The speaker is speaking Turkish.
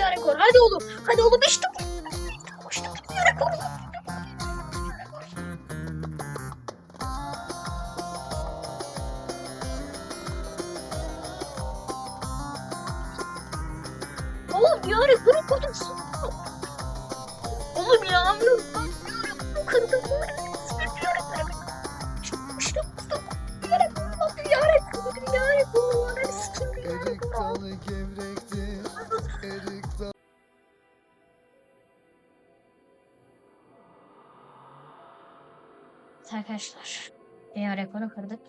dünya rekoru. Hadi oğlum. Hadi oğlum işte bu. İşte bu dünya rekoru. Oğlum dünya rekoru kurdum. Oğlum ya. Dünya rekoru kırdım. Dünya rekoru. Dünya rekoru. Dünya rekoru. Dünya rekoru. Dünya rekoru. Arkadaşlar dünya rekoru kırdık.